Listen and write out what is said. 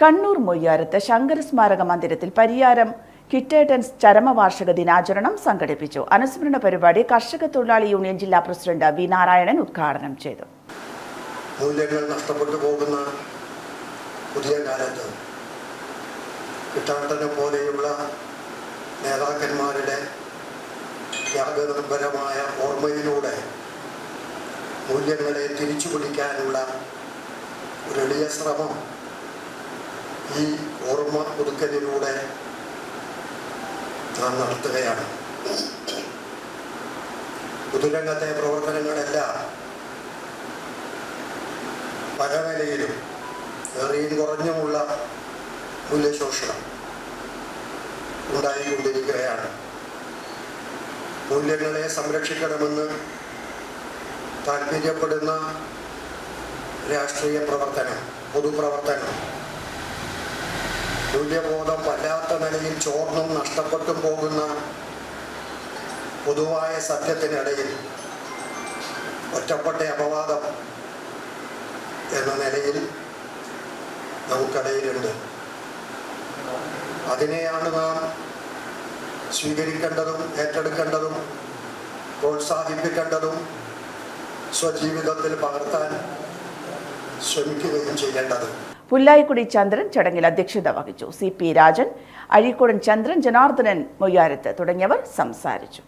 കണ്ണൂർ മൊയ്യാരത്ത് ശങ്കരസ്മാരക മന്ദിരത്തിൽ പരിയാരം കിറ്റേട്ടൻസ് ചരമവാർഷിക ദിനാചരണം സംഘടിപ്പിച്ചു. അനുസ്മരണ പരിപാടി കർഷക തൊഴിലാളി യൂണിയൻ ജില്ലാ പ്രസിഡന്റ് വി നാരായണൻ ഉദ്ഘാടനം ചെയ്തു. മൂല്യങ്ങൾ നഷ്ടപ്പെട്ടു പോകുന്ന പുതിയ കാലത്ത് കിട്ടാട്ടനെ പോലെയുള്ള നേതാക്കന്മാരുടെ ത്യാഗനിർഭരമായ ഓർമ്മയിലൂടെ മൂല്യങ്ങളെ തിരിച്ചു പിടിക്കാനുള്ള ഒരു എളിയ ശ്രമം ഈ ഓർമ്മ പുതുക്കലിലൂടെ നാം നടത്തുകയാണ്. പൊതുരംഗത്തെ പ്രവർത്തനങ്ങളെല്ലാം പല നിലയിലും ഏറിയും കുറഞ്ഞുമുള്ള മൂല്യശോഷണം ഉണ്ടായിക്കൊണ്ടിരിക്കുകയാണ്. മൂല്യങ്ങളെ സംരക്ഷിക്കണമെന്ന് താല്പര്യപ്പെടുന്ന രാഷ്ട്രീയ പ്രവർത്തനം പൊതുപ്രവർത്തനം മൂല്യബോധം വല്ലാത്ത നിലയിൽ ചോർന്നും നഷ്ടപ്പെട്ടും പോകുന്ന പൊതുവായ സത്യത്തിനിടയിൽ ഒറ്റപ്പെട്ട അപവാദം എന്ന നിലയിൽ നമുക്കിടയിലുണ്ട്. അതിനെയാണ് നാം സ്വീകരിക്കേണ്ടതും ഏറ്റെടുക്കേണ്ടതും പ്രോത്സാഹിപ്പിക്കേണ്ടതും സ്വജീവിതത്തിൽ പകർത്താൻ ശ്രമിക്കുകയും ചെയ്യേണ്ടത്. പുല്ലായിക്കുടി ചന്ദ്രൻ ചടങ്ങിൽ അധ്യക്ഷത വഹിച്ചു. സി പി രാജൻ അഴീക്കോടൻ ചന്ദ്രൻ ജനാർദ്ദനൻ മൊയ്യാരത്ത് തുടങ്ങിയവർ സംസാരിച്ചു.